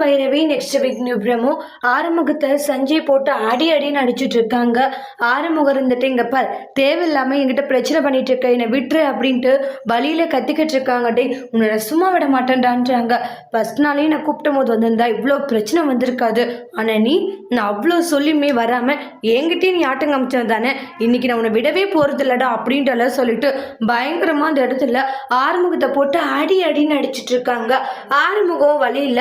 Bhairavi next week new promo ஆறுமுகத்தை Sanjay போட்டு அடி அடின்னு அடிச்சுட்டு இருக்காங்க. ஆறுமுகம் இருந்துட்டு இங்கே பார் தேவையில்லாமல் என்கிட்ட பிரச்சனை பண்ணிட்டு இருக்க என்னை விட்டுரு அப்படின்ட்டு வழியில கத்திக்கிட்டு இருக்காங்க. டே உன்னை நான் சும்மா விட மாட்டேன்டான்றாங்க. ஃபர்ஸ்ட் நாளே நான் கூப்பிட்ட போது வந்திருந்தா இவ்வளோ பிரச்சனை வந்திருக்காது. ஆனால் நீ நான் அவ்வளோ சொல்லியுமே வராமல் என்கிட்டயே நீ ஆட்டம் காமிச்சது தானே? இன்னைக்கு நான் உன்னை விடவே போகிறது இல்லடா அப்படின்ட்டு சொல்லிட்டு பயங்கரமாக அந்த இடத்துல ஆறுமுகத்தை போட்டு அடி அடின்னு அடிச்சிட்டு இருக்காங்க. ஆறுமுகம் வழியில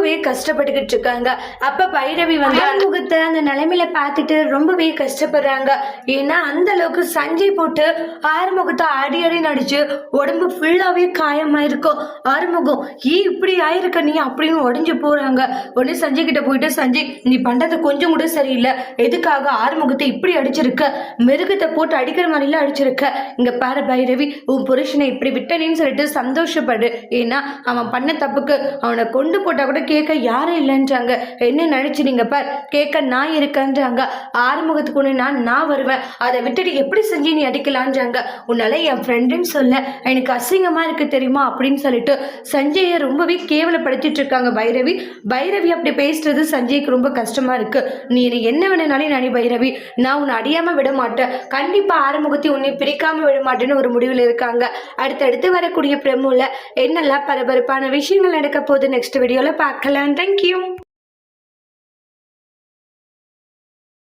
ரொம்பவே கஷ்டப்பட்டுக்கிட்டு இருக்காங்க. அப்ப பைரவி வந்து ஆறுமுகத்தை அந்த நிலைமையில பார்த்துட்டு ரொம்பவே கஷ்டப்படுறாங்க. ஏன்னா அந்த அளவுக்கு சஞ்சய் போட்டு ஆறுமுகத்தை அடி அடி நடிச்சு உடம்பு ஃபுல்லாவே காயமா இருக்கும் ஆறுமுகம் ஏன் இப்படி ஆயிருக்க நீ? அப்படின்னு உடஞ்சு போறாங்க. உடனே சஞ்சய் கிட்ட போயிட்டு சஞ்சய் நீ பண்றது கொஞ்சம் கூட சரியில்லை. எதுக்காக ஆறுமுகத்தை இப்படி அடிச்சிருக்க? மிருகத்தை போட்டு அடிக்கிற மாதிரிலாம் அடிச்சிருக்க. இங்க பாரு பைரவி உன் புருஷனை இப்படி விட்டனேன்னு சொல்லிட்டு சந்தோஷப்படு. ஏன்னா அவன் பண்ண தப்புக்கு அவனை கொண்டு போட்டா கூட கேட்க யாரும் இல்லைன்றாங்க. என்ன நினைச்சு பார்? கேட்க நான் இருக்கேன்றாங்க. ஆறுமுகத்துக்கு ஒன்று நான் நான் வருவேன். அதை விட்டுட்டு எப்படி செஞ்சு நீ அடிக்கலான்றாங்க. உன்னால என் ஃப்ரெண்டுன்னு சொல்ல எனக்கு அசிங்கமாக இருக்கு தெரியுமா அப்படின்னு சொல்லிட்டு சஞ்சயை ரொம்பவே கேவலப்படுத்திட்டு இருக்காங்க பைரவி. பைரவி அப்படி பேசுறது சஞ்சய்க்கு ரொம்ப கஷ்டமா இருக்கு. நீ என்னை என்ன வேணுனாலும் நானே பைரவி. நான் உன்னை அடியாம விட மாட்டேன். கண்டிப்பா ஆறுமுகத்தை உன்னை பிரிக்காம விட மாட்டேன்னு ஒரு முடிவில் இருக்காங்க. அடுத்தடுத்து வரக்கூடிய பிரமுல என்னெல்லாம் பரபரப்பான விஷயங்கள் நடக்க போகுது நெக்ஸ்ட் பார்க்க Thank you.